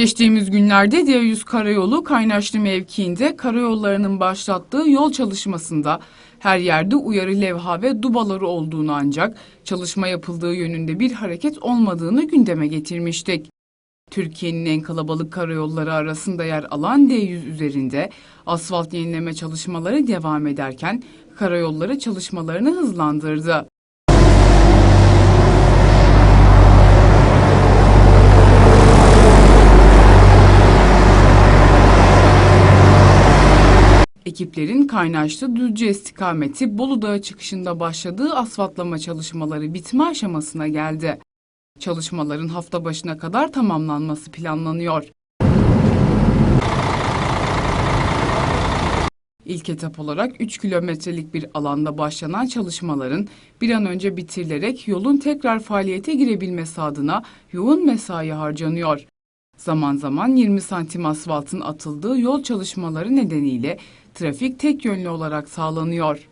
Geçtiğimiz günlerde D100 Karayolu Kaynaşlı mevkiinde karayollarının başlattığı yol çalışmasında her yerde uyarı levha ve dubaları olduğunu ancak çalışma yapıldığı yönünde bir hareket olmadığını gündeme getirmiştik. Türkiye'nin en kalabalık karayolları arasında yer alan D100 üzerinde asfalt yenileme çalışmaları devam ederken karayolları çalışmalarını hızlandırdı. Ekiplerin Kaynaşlı Düzce istikameti Bolu Dağı çıkışında başladığı asfaltlama çalışmaları bitme aşamasına geldi. Çalışmaların hafta başına kadar tamamlanması planlanıyor. İlk etap olarak 3 kilometrelik bir alanda başlanan çalışmaların bir an önce bitirilerek yolun tekrar faaliyete girebilmesi adına yoğun mesai harcanıyor. Zaman zaman 20 santim asfaltın atıldığı yol çalışmaları nedeniyle trafik tek yönlü olarak sağlanıyor.